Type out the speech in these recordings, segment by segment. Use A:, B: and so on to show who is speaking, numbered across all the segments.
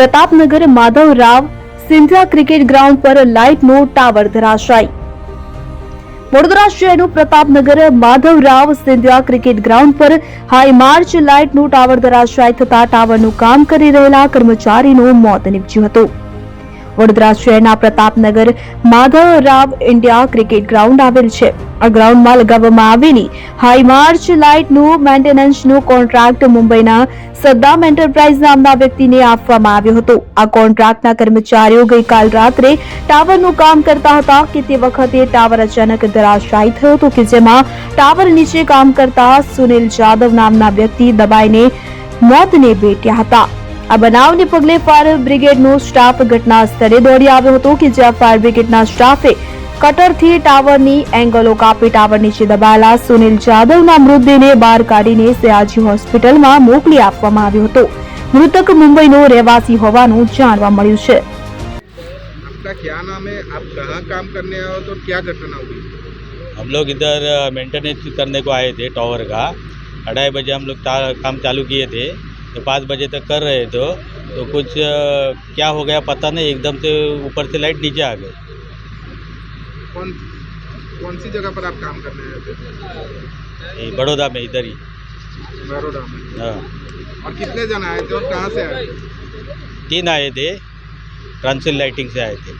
A: Pratapnagar Madhav Rao Scindia cricket ground પર લાઇટનો tower ધરાશાય. વડોદરા શહેરનું પ્રતાપનગર માધવ રાવ ક્રિકેટ ગ્રાઉન્ડ પર હાઈ માર્ચ લાઇટનું ટાવર ધરાશાય થતા ટાવરનું કામ કરી રહેલા કર્મચારીનું મોત નીપજ્યું હતું. વડોદરા શહેરના Pratapnagar Madhav Rao India cricket ground આવેલ છે. આ ગ્રાઉન્ડમાં લગાવવામાં આવેલી હાઈ માર્ચ લાઇટનું મેન્ટેનન્સનું કોન્ટ્રાક્ટ મુંબઈના સદ્દામ એન્ટરપ્રાઇઝ નામના વ્યક્તિને આપવામાં આવ્યો હતો. આ કોન્ટ્રાક્ટના કર્મચારીઓ ગઈકાલ રાત્રે ટાવરનું કામ કરતા હતા કે તે વખતે ટાવર અચાનક ધરાશાયી થયો હતો કે જેમાં ટાવર નીચે કામ કરતા સુનિલ જાદવ નામના વ્યક્તિ દબાઈને મોતને ભેટ્યા હતા. આ બનાવને પગલે ફાયર બ્રિગેડનો સ્ટાફ ઘટના સ્થળે દોડી આવ્યો હતો કે જ્યાં ફાયર બ્રિગેડના સ્ટાફે કટરથી ટાવરની એંગલો કાપી ટાવર નીચે દબાયેલા સુનિલ જાદવના મૃતદેહને બહાર કાઢીને સયાજી હોસ્પિટલમાં મોકલી આપવામાં આવ્યો હતો મૃતક મુંબઈનો રહેવાસી હોવાનું જાણવા મળ્યું છે
B: आपका क्या नाम है आप कहाँ काम करने आए हो तो क्या घटना हुई
C: हम लोग इधर मेंटेनेंस करने को आए थे टावर का अढ़ाई बजे हम लोग ता- काम चालू किए थे तो पाँच बजे तक कर रहे थे तो कुछ क्या हो गया पता नहीं एकदम से ऊपर से लाइट नीचे आ गई।
B: कौन कौन सी जगह पर आप काम कर रहे थे?
C: ये बड़ौदा में इधर ही।
B: बड़ौदा में।
C: हाँ।
B: और कितने जन आए थे और कहाँ से आए थे?
C: तीन आए थे ट्रांसिल लाइटिंग से आए थे।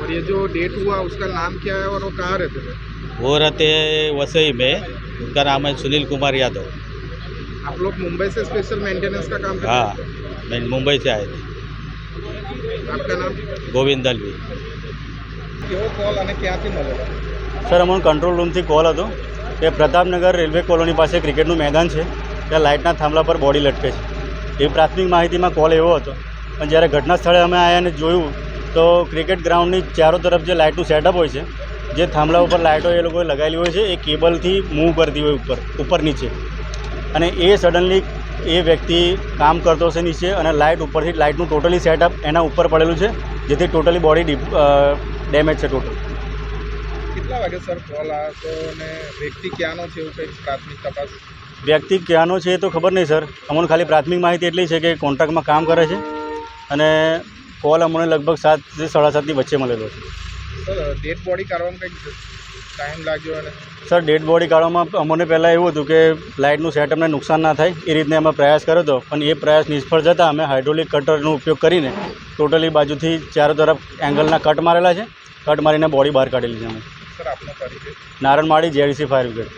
B: और ये जो डेट हुआ उसका नाम क्या है और वो कहाँ रहते थे?
C: वो रहते हैं वसई में उनका नाम है सुनील कुमार यादव।
B: आप लोग मुंबई से स्पेशल मेंटेनेंस का काम
C: हाँ
B: करते थे
C: मैं मुंबई से आए थे
B: आपका नाम
C: गोविंद दलवी
B: કેવો કોલ અને ક્યાંથી મળેલો
D: સર અમને કંટ્રોલ રૂમથી કોલ હતો કે પ્રતાપનગર રેલવે કોલોની પાસે ક્રિકેટનું મેદાન છે ત્યાં લાઇટના થાંભલા પર બોડી લટકે છે એ પ્રાથમિક માહિતીમાં કોલ એવો હતો પણ જ્યારે ઘટના સ્થળે અમે આવ્યા અને જોયું તો ક્રિકેટ ગ્રાઉન્ડની ચારો તરફ જે લાઇટનું સેટઅપ હોય છે જે થાંભલા ઉપર લાઇટો એ લોકોએ લગાવેલી હોય છે એ કેબલથી મૂવ કરતી હોય ઉપર ઉપર નીચે અને એ સડનલી એ વ્યક્તિ કામ કરતો હશે નીચે અને લાઇટ ઉપરથી લાઇટનું ટોટલી સેટઅપ એના ઉપર પડેલું છે જેથી ટોટલી બોડી ડેમેજ છે ટોટલ
B: કેટલા વાગે સર કોલ આવ્યો અને વ્યક્તિ ક્યાંનો છે એવું કંઈક પ્રાથમિક તપાસ?
D: વ્યક્તિ ક્યાંનો છે એ તો ખબર નહીં સર. અમને ખાલી પ્રાથમિક માહિતી એટલી છે કે કોન્ટ્રાક્ટમાં કામ કરે છે અને કોલ અમને લગભગ સાત સાડા સાતની વચ્ચે મળેલો છે.
B: સર ડેડ બોડી કાઢવામાં કંઈક ટાઈમ લાગ્યો અને
D: સર ડેડ બોડી કાઢવામાં અમને પહેલાં એવું હતું કે લાઇટનું સેટ અમને નુકસાન ના થાય એ રીતને અમે પ્રયાસ કર્યો હતો. પણ એ પ્રયાસ નિષ્ફળ જતાં અમે હાઇડ્રોલિક કટરનો ઉપયોગ કરીને ટોટલી બાજુથી ચારો તરફ એંગલના કટ મારેલા છે. કટ મારીને બોડી બહાર કાઢેલી છે અમે. Naranmali JDC fire brigade.